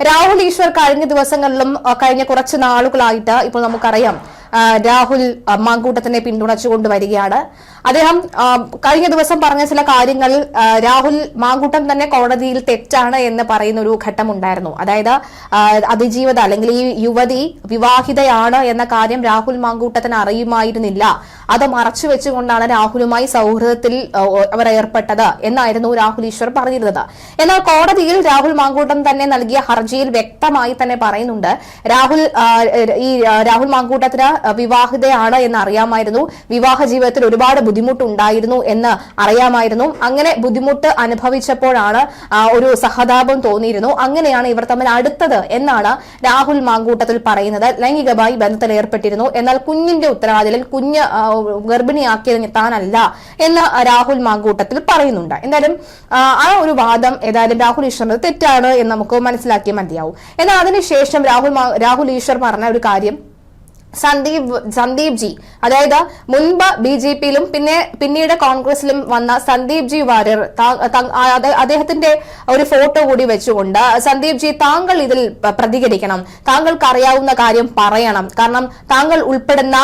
രാഹുൽ ഈശ്വർ കഴിഞ്ഞ ദിവസങ്ങളിലും കഴിഞ്ഞ കുറച്ച് നാളുകളായിട്ട് ഇപ്പോൾ നമുക്കറിയാം രാഹുൽ മാങ്കൂട്ടത്തിനെ പിന്തുണച്ചുകൊണ്ട് വരികയാണ്. അദ്ദേഹം കഴിഞ്ഞ ദിവസം പറഞ്ഞ ചില കാര്യങ്ങൾ രാഹുൽ മാങ്കൂട്ടം തന്നെ കോടതിയിൽ തെറ്റാണ് എന്ന് പറയുന്ന ഒരു ഘട്ടമുണ്ടായിരുന്നു. അതായത് അതിജീവിത അല്ലെങ്കിൽ ഈ യുവതി വിവാഹിതയാണ് എന്ന കാര്യം രാഹുൽ മാങ്കൂട്ടത്തിന് അറിയുമായിരുന്നില്ല. അത് മറച്ചു വെച്ചുകൊണ്ടാണ് രാഹുലുമായി സൗഹൃദത്തിൽ അവർ ഏർപ്പെട്ടത് എന്നായിരുന്നു രാഹുൽ ഈശ്വർ പറഞ്ഞിരുന്നത്. എന്നാൽ കോടതിയിൽ രാഹുൽ മാങ്കൂട്ടം തന്നെ നൽകിയ ഹർജിയിൽ വ്യക്തമായി തന്നെ പറയുന്നുണ്ട്. രാഹുൽ ഈ രാഹുൽ മാങ്കൂട്ടത്തിന് വിവാഹിതയാണ് എന്ന് അറിയാമായിരുന്നു വിവാഹ ജീവിതത്തിൽ ഒരുപാട് ബുദ്ധിമുട്ടുണ്ടായിരുന്നു എന്ന് അറിയാമായിരുന്നു. അങ്ങനെ ബുദ്ധിമുട്ട് അനുഭവിച്ചപ്പോഴാണ് ഒരു സഹതാപം തോന്നിയിരുന്നു. അങ്ങനെയാണ് ഇവർ തമ്മിൽ അടുത്തത് എന്നാണ് രാഹുൽ മാങ്കൂട്ടത്തിൽ പറയുന്നത്. ലൈംഗികമായി ബന്ധത്തിൽ ഏർപ്പെട്ടിരുന്നു. എന്നാൽ കുഞ്ഞിന്റെ ഉത്തരവാദിത്തം കുഞ്ഞ് ഗർഭിണിയാക്കിയത് താനല്ല എന്ന് രാഹുൽ മാങ്കൂട്ടത്തിൽ പറയുന്നുണ്ട്. എന്തായാലും ആ, ആ ഒരു വാദം ഏതായാലും രാഹുൽ ഈശ്വറിന്റെ തെറ്റാണ് എന്ന് നമുക്ക് മനസ്സിലാക്കിയാൽ മതിയാവും. എന്നാൽ അതിനുശേഷം രാഹുൽ രാഹുൽ ഈശ്വർ പറഞ്ഞ ഒരു കാര്യം സന്ദീപ് സന്ദീപ് ജി അതായത് മുൻപ് ബി ജെ പിയിലും പിന്നെ പിന്നീട് കോൺഗ്രസിലും വന്ന സന്ദീപ് ജി വാര്യർ അദ്ദേഹത്തിന്റെ ഒരു ഫോട്ടോ കൂടി വെച്ചുകൊണ്ട് സന്ദീപ് ജി താങ്കൾ ഇതിൽ പ്രതികരിക്കണം. താങ്കൾക്ക് അറിയാവുന്ന കാര്യം പറയണം. കാരണം താങ്കൾ ഉൾപ്പെടുന്ന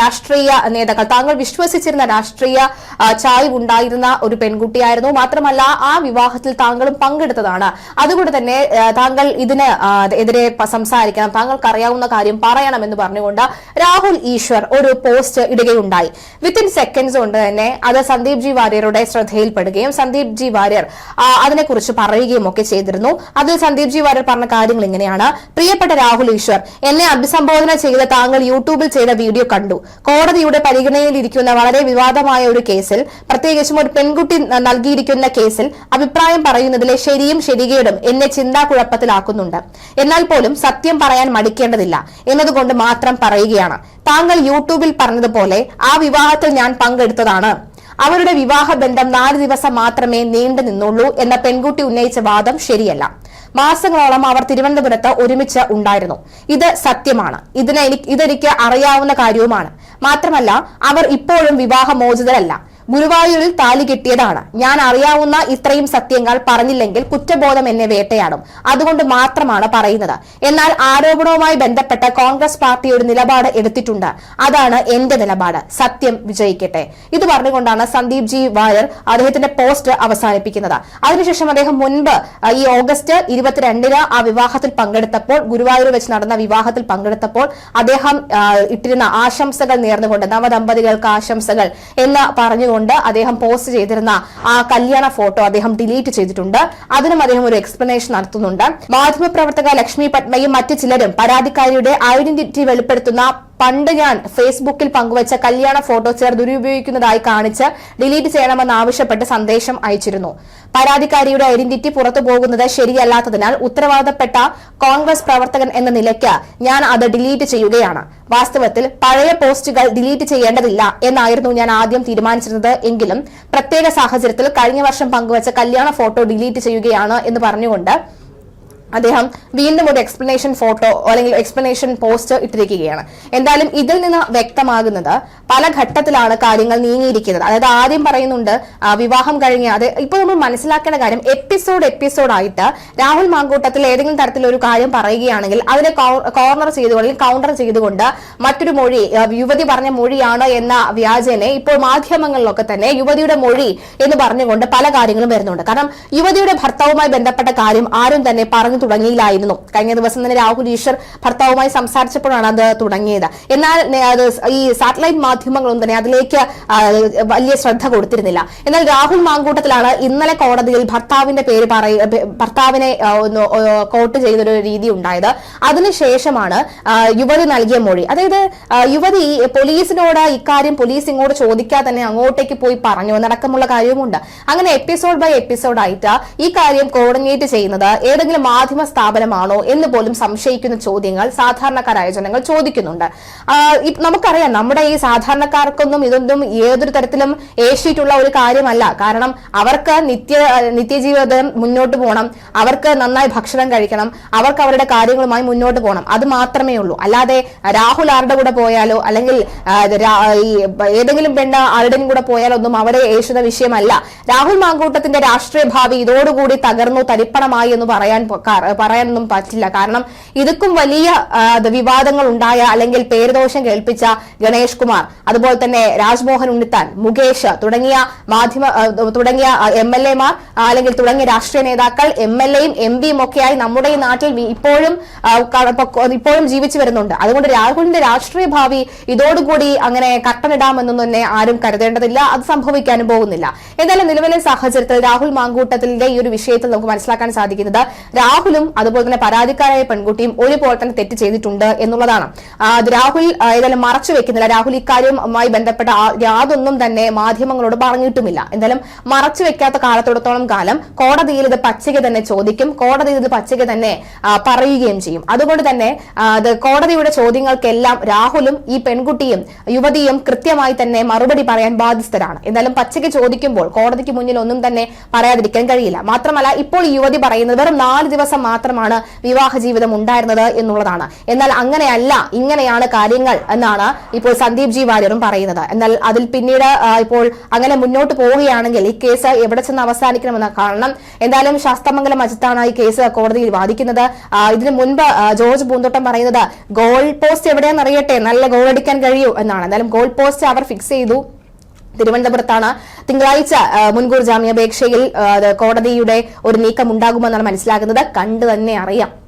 രാഷ്ട്രീയ നേതാക്കൾ താങ്കൾ വിശ്വസിച്ചിരുന്ന രാഷ്ട്രീയ ചായ്വ് ഉണ്ടായിരുന്ന ഒരു പെൺകുട്ടിയായിരുന്നു. മാത്രമല്ല ആ വിവാഹത്തിൽ താങ്കളും പങ്കെടുത്തതാണ്. അതുകൊണ്ട് തന്നെ താങ്കൾ ഇതിന് എതിരെ സംസാരിക്കണം. താങ്കൾക്ക് അറിയാവുന്ന കാര്യം പറയണം എന്ന് പറഞ്ഞുകൊണ്ട് രാഹുൽ ഈശ്വർ ഒരു പോസ്റ്റ് ഇടുകയുണ്ടായി. വിത്തിൻ സെക്കൻഡ്സ് കൊണ്ട് തന്നെ അത് സന്ദീപ് ജി വാര്യരുടെ ശ്രദ്ധയിൽപ്പെടുകയും സന്ദീപ് ജി വാര്യർ അതിനെക്കുറിച്ച് പറയുകയും ഒക്കെ ചെയ്തിരുന്നു. അതിൽ സന്ദീപ് ജി വാര്യർ പറഞ്ഞ കാര്യങ്ങൾ ഇങ്ങനെയാണ്. പ്രിയപ്പെട്ട രാഹുൽ ഈശ്വർ എന്നെ അഭിസംബോധന ചെയ്ത താങ്കൾ യൂട്യൂബിൽ ചെയ്ത വീഡിയോ കണ്ടു. കോടതിയുടെ പരിഗണനയിലിരിക്കുന്ന വളരെ വിവാദമായ ഒരു കേസിൽ പ്രത്യേകിച്ചും ഒരു പെൺകുട്ടി നൽകിയിരിക്കുന്ന കേസിൽ അഭിപ്രായം പറയുന്നതിലെ ശരിയും ശരികേടും എന്നെ ചിന്താ കുഴപ്പത്തിലാക്കുന്നുണ്ട് എന്നാൽ പോലും സത്യം പറയാൻ മടിക്കേണ്ടതില്ല. എന്നതുകൊണ്ട് മാത്രം പറയുകയാണ് താങ്കൾ യൂട്യൂബിൽ പറഞ്ഞതുപോലെ ആ വിവാഹത്തിൽ ഞാൻ പങ്കെടുത്തതാണ്. അവരുടെ വിവാഹ ബന്ധം നാല് ദിവസം മാത്രമേ നീണ്ടു നിന്നുള്ളൂ എന്ന പെൺകുട്ടി ഉന്നയിച്ച വാദം ശരിയല്ല. മാസങ്ങളോളം അവർ തിരുവനന്തപുരത്ത് ഒരുമിച്ച് ഉണ്ടായിരുന്നു. ഇത് സത്യമാണ്. ഇതിനെ ഇതെനിക്ക് അറിയാവുന്ന കാര്യവുമാണ്. മാത്രമല്ല അവർ ഇപ്പോഴും വിവാഹമോചിതരല്ല. ഗുരുവായൂരിൽ താലി കെട്ടിയതാണ്. ഞാൻ അറിയാവുന്ന ഇത്രയും സത്യങ്ങൾ പറഞ്ഞില്ലെങ്കിൽ കുറ്റബോധം എന്നെ വേട്ടയാടും. അതുകൊണ്ട് മാത്രമാണ് പറയുന്നത്. എന്നാൽ ആരോപണവുമായി ബന്ധപ്പെട്ട കോൺഗ്രസ് പാർട്ടി ഒരു നിലപാട് എടുത്തിട്ടുണ്ട്. അതാണ് എന്റെ നിലപാട്. സത്യം വിജയിക്കട്ടെ. ഇത് പറഞ്ഞുകൊണ്ടാണ് സന്ദീപ് ജി വാര്യർ അദ്ദേഹത്തിന്റെ പോസ്റ്റ് അവസാനിപ്പിക്കുന്നത്. അതിനുശേഷം അദ്ദേഹം മുൻപ് ഈ ഓഗസ്റ്റ് ഇരുപത്തിരണ്ടിന് ആ വിവാഹത്തിൽ പങ്കെടുത്തപ്പോൾ ഗുരുവായൂർ വെച്ച് നടന്ന വിവാഹത്തിൽ പങ്കെടുത്തപ്പോൾ അദ്ദേഹം ഇട്ടിരുന്ന ആശംസകൾ നേർന്നുകൊണ്ട് നവദമ്പതികൾക്ക് ആശംസകൾ എന്ന് പറഞ്ഞുകൊണ്ട് അദ്ദേഹം പോസ്റ്റ് ചെയ്തിരുന്ന ആ കല്യാണ ഫോട്ടോ അദ്ദേഹം ഡിലീറ്റ് ചെയ്തിട്ടുണ്ട്. അതിനും അദ്ദേഹം ഒരു എക്സ്പ്ലനേഷൻ നടത്തുന്നുണ്ട്. മാധ്യമപ്രവർത്തക ലക്ഷ്മി പത്മയും മറ്റു ചിലരും പരാതിക്കാരിയുടെ ഐഡന്റിറ്റി വെളിപ്പെടുത്തുന്ന പണ്ട് ഞാൻ ഫേസ്ബുക്കിൽ പങ്കുവച്ച കല്യാണ ഫോട്ടോ ചേർ ദുരുപയോഗിക്കുന്നതായി കാണിച്ച് ഡിലീറ്റ് ചെയ്യണമെന്ന് ആവശ്യപ്പെട്ട് സന്ദേശം അയച്ചിരുന്നു. പരാതിക്കാരിയുടെ ഐഡന്റിറ്റി പുറത്തു പോകുന്നത് ശരിയല്ലാത്തതിനാൽ ഉത്തരവാദപ്പെട്ട കോൺഗ്രസ് പ്രവർത്തകൻ എന്ന നിലയ്ക്ക് ഞാൻ അത് ഡിലീറ്റ് ചെയ്യുകയാണ്. വാസ്തവത്തിൽ പഴയ പോസ്റ്റുകൾ ഡിലീറ്റ് ചെയ്യേണ്ടതില്ല എന്നായിരുന്നു ഞാൻ ആദ്യം തീരുമാനിച്ചിരുന്നത് എങ്കിലും പ്രത്യേക സാഹചര്യത്തിൽ കഴിഞ്ഞ വർഷം പങ്കുവച്ച കല്യാണ ഫോട്ടോ ഡിലീറ്റ് ചെയ്യുകയാണ് എന്ന് പറഞ്ഞുകൊണ്ട് അദ്ദേഹം വീണ്ടും ഒരു എക്സ്പ്ലനേഷൻ ഫോട്ടോ അല്ലെങ്കിൽ എക്സ്പ്ലനേഷൻ പോസ്റ്റ് ഇട്ടിരിക്കുകയാണ്. എന്തായാലും ഇതിൽ നിന്ന് വ്യക്തമാകുന്നത് പല ഘട്ടത്തിലാണ് കാര്യങ്ങൾ നീങ്ങിയിരിക്കുന്നത്. അതായത് ആദ്യം പറയുന്നുണ്ട് വിവാഹം കഴിഞ്ഞ അത് ഇപ്പോൾ നമ്മൾ മനസ്സിലാക്കേണ്ട കാര്യം എപ്പിസോഡ് എപ്പിസോഡായിട്ട് രാഹുൽ മാങ്കൂട്ടത്തിൽ ഏതെങ്കിലും തരത്തിലൊരു കാര്യം പറയുകയാണെങ്കിൽ അതിനെ കോർണർ ചെയ്തുകൊണ്ട് അല്ലെങ്കിൽ കൗണ്ടർ ചെയ്തുകൊണ്ട് മറ്റൊരു മൊഴി യുവതി പറഞ്ഞ മൊഴിയാണ് എന്ന വ്യാജനെ ഇപ്പോൾ മാധ്യമങ്ങളിലൊക്കെ തന്നെ യുവതിയുടെ മൊഴി എന്ന് പറഞ്ഞുകൊണ്ട് പല കാര്യങ്ങളും വരുന്നുണ്ട്. കാരണം യുവതിയുടെ ഭർത്താവുമായി ബന്ധപ്പെട്ട കാര്യം ആരും തന്നെ പറഞ്ഞു തുടങ്ങിയില്ലായിരുന്നു. കഴിഞ്ഞ ദിവസം തന്നെ രാഹുൽ ഈശ്വർ ഭർത്താവുമായി സംസാരിച്ചപ്പോഴാണ് അത് തുടങ്ങിയത്. എന്നാൽ ഈ സാറ്റലൈറ്റ് മാധ്യമങ്ങളൊന്നും തന്നെ അതിലേക്ക് വലിയ ശ്രദ്ധ കൊടുത്തിരുന്നില്ല. എന്നാൽ രാഹുൽ മാങ്കൂട്ടത്തിലാണ് ഇന്നലെ കോടതിയിൽ ഭർത്താവിന്റെ പേര് പറയ ഭർത്താവിനെ കോട്ട് ചെയ്തൊരു രീതി ഉണ്ടായത്. അതിനുശേഷമാണ് യുവതി നൽകിയ മൊഴി. അതായത് യുവതി പോലീസിനോട് ഇക്കാര്യം പോലീസ് ഇങ്ങോട്ട് ചോദിക്കാതെ തന്നെ അങ്ങോട്ടേക്ക് പോയി പറഞ്ഞു എന്നടക്കമുള്ള കാര്യവുമുണ്ട്. അങ്ങനെ എപ്പിസോഡ് ബൈ എപ്പിസോഡ് ആയിട്ട് ഈ കാര്യം കോർഡിനേറ്റ് ചെയ്യുന്നത് ഏതെങ്കിലും മാധ്യമ സ്ഥാപനമാണോ എന്ന് പോലും സംശയിക്കുന്ന ചോദ്യങ്ങൾ സാധാരണക്കാരായ ജനങ്ങൾ ചോദിക്കുന്നുണ്ട്. നമുക്കറിയാം നമ്മുടെ ഈ സാധാരണക്കാർക്കൊന്നും ഇതൊന്നും ഏതൊരു തരത്തിലും ഏഷ്യിട്ടുള്ള ഒരു കാര്യമല്ല. കാരണം അവർക്ക് നിത്യ നിത്യജീവിതം മുന്നോട്ട് പോകണം. അവർക്ക് നന്നായി ഭക്ഷണം കഴിക്കണം. അവർക്ക് അവരുടെ കാര്യങ്ങളുമായി മുന്നോട്ട് പോകണം. അത് മാത്രമേ ഉള്ളൂ. അല്ലാതെ രാഹുൽ ആരുടെ കൂടെ പോയാലോ അല്ലെങ്കിൽ ഈ ഏതെങ്കിലും പെണ്ണ് ആരുടെയും കൂടെ പോയാലോ ഒന്നും അവരെ ഏഷ്യുന്ന വിഷയമല്ല. രാഹുൽ മാങ്കൂട്ടത്തിന്റെ രാഷ്ട്രീയ ഭാവി ഇതോടുകൂടി തകർന്നു തരിപ്പണമായി എന്ന് പറയാൻ പറയാനൊന്നും പറ്റില്ല. കാരണം ഇതുക്കും വലിയ വിവാദങ്ങൾ ഉണ്ടായ അല്ലെങ്കിൽ പേരുദോഷം കേൾപ്പിച്ച ഗണേഷ് കുമാർ അതുപോലെ തന്നെ രാജ്മോഹൻ ഉണ്ണിത്താൻ മുകേഷ് തുടങ്ങിയ മാധ്യമ തുടങ്ങിയ എം എൽ എമാർ അല്ലെങ്കിൽ തുടങ്ങിയ രാഷ്ട്രീയ നേതാക്കൾ എം എൽ എയും എം പിയും ഒക്കെയായി നമ്മുടെ ഈ നാട്ടിൽ ഇപ്പോഴും ഇപ്പോഴും ജീവിച്ചു വരുന്നുണ്ട്. അതുകൊണ്ട് രാഹുലിന്റെ രാഷ്ട്രീയ ഭാവി ഇതോടുകൂടി അങ്ങനെ കട്ടനിടാമെന്നൊന്നും തന്നെ ആരും കരുതേണ്ടതില്ല. അത് സംഭവിക്കാനും പോകുന്നില്ല. എന്നാലും നിലവിലെ സാഹചര്യത്തിൽ രാഹുൽ മാങ്കൂട്ടത്തിന്റെ ഈ ഒരു വിഷയത്തിൽ നമുക്ക് മനസ്സിലാക്കാൻ സാധിക്കുന്നത് രാഹുലും അതുപോലെ തന്നെ പരാതിക്കാരായ പെൺകുട്ടിയും ഒരുപോലെ തന്നെ തെറ്റ് ചെയ്തിട്ടുണ്ട് എന്നുള്ളതാണ്. രാഹുൽ ഏതായാലും മറച്ചു വെക്കുന്നില്ല. രാഹുൽ ഇക്കാര്യവുമായി ബന്ധപ്പെട്ട യാതൊന്നും തന്നെ മാധ്യമങ്ങളോട് പറഞ്ഞിട്ടുമില്ല. എന്തായാലും മറച്ചു വെക്കാത്ത കാലത്തോടത്തോളം കാലം കോടതിയിൽ ഇത് പച്ചയ്ക്ക് തന്നെ ചോദിക്കും. കോടതിയിൽ ഇത് പച്ചയ്ക്ക് തന്നെ പറയുകയും ചെയ്യും. അതുകൊണ്ട് തന്നെ കോടതിയുടെ ചോദ്യങ്ങൾക്കെല്ലാം രാഹുലും ഈ പെൺകുട്ടിയും യുവതിയും കൃത്യമായി തന്നെ മറുപടി പറയാൻ ബാധ്യസ്ഥരാണ്. എന്തായാലും പച്ചയ്ക്ക് ചോദിക്കുമ്പോൾ കോടതിക്ക് മുന്നിൽ ഒന്നും തന്നെ പറയാതിരിക്കാൻ കഴിയില്ല. മാത്രമല്ല ഇപ്പോൾ യുവതി പറയുന്നത് വെറും നാല് ദിവസം മാത്രമാണ് വിവാഹ ജീവിതം ഉണ്ടായിരുന്നത് എന്നുള്ളതാണ്. എന്നാൽ അങ്ങനെയല്ല ഇങ്ങനെയാണ് കാര്യങ്ങൾ എന്നാണ് ഇപ്പോൾ സന്ദീപ് ജി വാര്യറും പറയുന്നത്. എന്നാൽ അതിൽ പിന്നീട് ഇപ്പോൾ അങ്ങനെ മുന്നോട്ട് പോവുകയാണെങ്കിൽ ഈ കേസ് എവിടെ ചെന്ന് അവസാനിക്കണമെന്ന് കാരണം എന്തായാലും ശാസ്തമംഗലം അജിത്താണ് ഈ കേസ് കോടതിയിൽ വാദിക്കുന്നത്. ഇതിനു മുൻപ് ജോർജ് പൂന്തോട്ടം പറയുന്നത് ഗോൾ പോസ്റ്റ് എവിടെയാണെന്ന് അറിയട്ടെ നല്ല ഗോൾ അടിക്കാൻ കഴിയൂ എന്നാണ്. എന്തായാലും ഗോൾ പോസ്റ്റ് അവർ ഫിക്സ് ചെയ്തു. തിരുവനന്തപുരത്താണ്. തിങ്കളാഴ്ച മുൻകൂർ ജാമ്യാപേക്ഷയിൽ കോടതിയുടെ ഒരു നീക്കം ഉണ്ടാകുമെന്നാണ് മനസ്സിലാകുന്നത്. കണ്ടു തന്നെ അറിയാം.